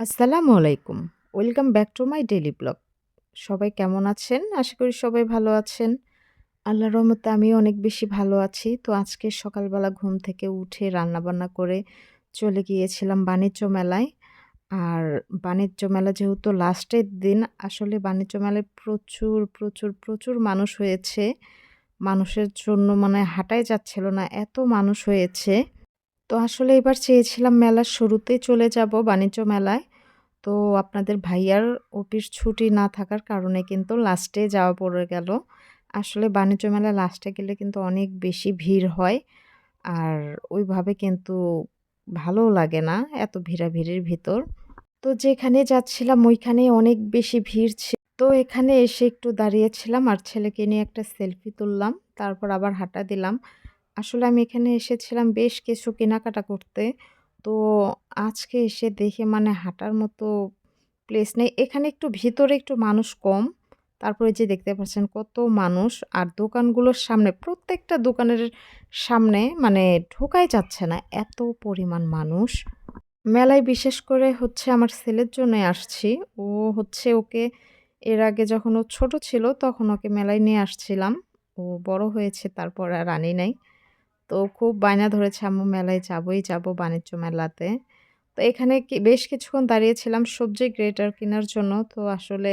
আসসালামু আলাইকুম। Welcome back to my daily blog. সবাই কেমন আছেন? আশা করি সবাই ভালো আছেন। আল্লাহর রহমতে আমি অনেক বেশি ভালো আছি। তো আজকে সকালবেলা ঘুম থেকে উঠে রান্নাবান্না করে চলে গিয়েছিলাম বাণিজ্য মেলায়। আর বাণিজ্য মেলা যেহেতু লাস্টের দিন, আসলে বাণিজ্য মেলায় প্রচুর, প্রচুর, প্রচুর মানুষ হয়েছে। মানুষের জন্য মানে হাঁটাই যাচ্ছিল না, এত মানুষ হয়েছে। তো আসলে এবার চেয়েছিলাম মেলার শুরুতেই চলে যাব বাণিজ্য মেলায়। তো আপনাদের ভাইয়ার অফিস ছুটি না থাকার কারণে কিন্তু লাস্টে যাওয়া পড়ে গেল। আসলে বাণিজ্য মেলায় লাস্টে গেলে কিন্তু অনেক বেশি ভিড় হয়। আর ওইভাবে কিন্তু ভালোও লাগে না এত ভিড়া ভিড়াভিড়ির ভিতর। তো যেখানে যাচ্ছিলাম ওইখানে অনেক বেশি ভিড় ছিল। তো এখানে এসে একটু দাঁড়িয়েছিলাম আর ছেলেকে নিয়ে একটা সেলফি তুললাম। তারপর আবার হাঁটা দিলাম। আসলে আমি এখানে এসেছিলাম বেশ কিছু কেনাকাটা করতে। তো আজকে এসে দেখে মানে হাঁটার মতো প্লেস নেই। এখানে একটু ভিতরে একটু মানুষ কম। তারপরে যে দেখতে পাচ্ছেন কত মানুষ আর দোকানগুলোর সামনে, প্রত্যেকটা দোকানের সামনে মানে ঢোকাই যাচ্ছে না এত পরিমাণ মানুষ। মেলায় বিশেষ করে হচ্ছে আমার ছেলের জন্য আসছি। ও হচ্ছে ওকে এর আগে যখন ও ছোট ছিল তখন ওকে মেলায় নিয়ে আসছিলাম। ও বড় হয়েছে, তারপর আর আনি নাই। তো খুব বায়না ধরেছে আম্মু মেলায় যাবই যাব বাণিজ্য মেলাতে। তো এখানে কি বেশ কিছুক্ষণ দাঁড়িয়েছিলাম সবজি গ্রেটার কেনার জন্য। তো আসলে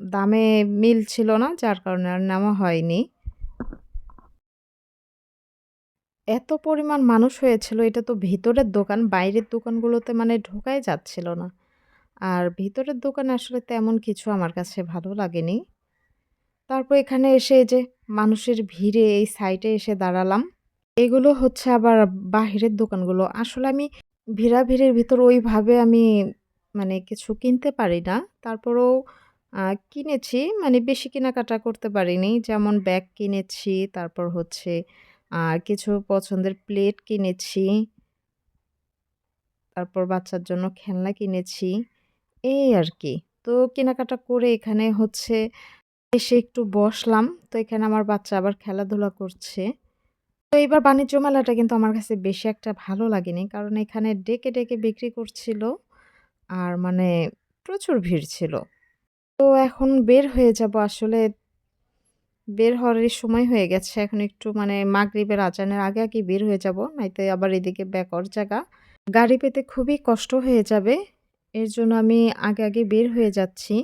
দামে মিল ছিল না যার কারণে আর নেওয়া হয়নি। এত পরিমাণ মানুষ হয়েছিল এটা তো ভিতরের দোকান, বাইরের দোকানগুলোতে মানে ঢোকাই যাচ্ছিল না। আর ভিতরের দোকানে আসলে তেমন কিছু আমার কাছে ভালো লাগেনি। তারপর এখানে এসে যে মানুষের ভিড়ে এই সাইটে এসে দাঁড়ালাম। এগুলো হচ্ছে আবার বাহিরের দোকানগুলো। আসলে আমি ভিড়া ভিড়ের ভিতর ওইভাবে আমি মানে কিছু কিনতে পারি না। তারপরেও কিনেছি মানে বেশি কেনাকাটা করতে পারিনি। যেমন ব্যাগ কিনেছি, তারপর হচ্ছে কিছু পছন্দের প্লেট কিনেছি। তারপর বাচ্চার জন্য খেলনা কিনেছি। এই আর কি তো কেনাকাটা করে এখানে হচ্ছে এসে একটু বসলাম। তো এখানে আমার বাচ্চা আবার খেলাধুলা করছে। তো এইবার বাণিজ্য মেলাটা কিন্তু আমার কাছে বেশি একটা ভালো লাগেনি। কারণ এখানে ডেকে, ডেকে বিক্রি করছিল। আর মানে প্রচুর ভিড় ছিল। তো এখন বের হয়ে যাব আসলে বের হওয়ারই সময় হয়ে গেছে। এখন একটু মানে মাগরিবের আচানের আগে, আগে বের হয়ে যাব। নাইতো আবার এদিকে ব্যাকর জায়গা। গাড়ি পেতে খুবই কষ্ট হয়ে যাবে। এর জন্য আমি আগে, আগে বের হয়ে যাচ্ছি।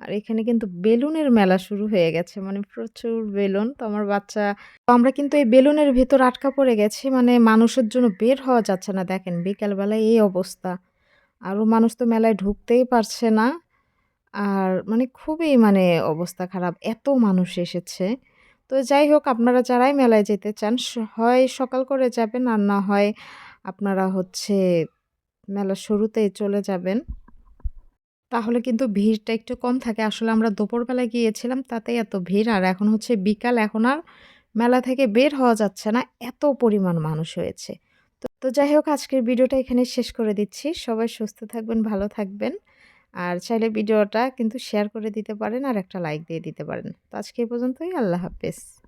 আর এখানে কিন্তু বেলুনের মেলা শুরু হয়ে গেছে। মানে প্রচুর বেলুন। তো আমার বাচ্চা, তো আমরা কিন্তু এই বেলুনের ভেতর আটকা পড়ে গেছি। মানে মানুষের জন্য বের হওয়া যাচ্ছে না। দেখেন বিকালবেলায় এই অবস্থা। আরও মানুষ তো মেলায় ঢুকতেই পারছে না। আর মানে খুবই মানে অবস্থা খারাপ। এত মানুষ এসেছে। তো যাই হোক, আপনারা যারাই মেলায় যেতে চান হয় সকাল করে যাবেন আর না হয় আপনারা হচ্ছে মেলার শুরুতেই চলে যাবেন। তাহলে কিন্তু ভিড়টা একটু কম থাকে। আসলে আমরা দুপুরবেলায় গিয়েছিলাম তাতেই এত ভিড়। আর এখন হচ্ছে বিকাল এখন আর মেলা থেকে বের হওয়া যাচ্ছে না। এত পরিমাণ মানুষ হয়েছে। তো তো যাই হোক আজকের ভিডিওটা এখানে শেষ করে দিচ্ছি। সবাই সুস্থ থাকবেন, ভালো থাকবেন। আর চাইলে ভিডিওটা কিন্তু শেয়ার করে দিতে পারেন আর একটা লাইক দিয়ে দিতে পারেন। তো আজকে এই পর্যন্তই। আল্লাহ হাফেজ।